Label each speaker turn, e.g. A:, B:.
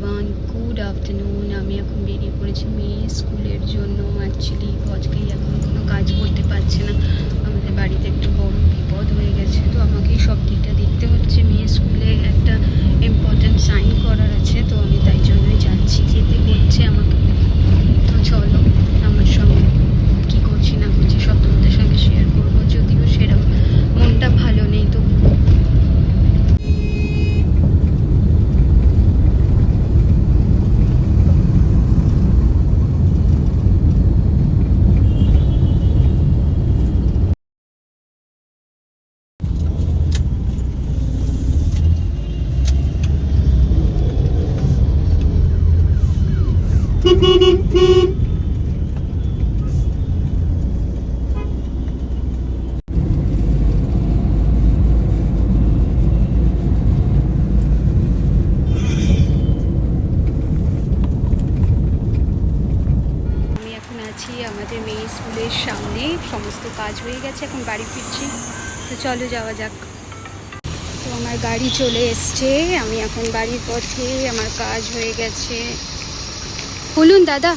A: Everyone good afternoon আমি এখন বেরিয়ে পড়েছি মেয়ে স্কুলের জন্য। আমাদের মেয়ে স্কুলের সামনে। সমস্ত কাজ হয়ে গেছে, এখন বাড়ি ফিরছি। তো চলো যাওয়া যাক। তো আমার গাড়ি চলে এসছে। আমি এখন বাড়ির পথে, আমার কাজ হয়ে গেছে। बोलून दादा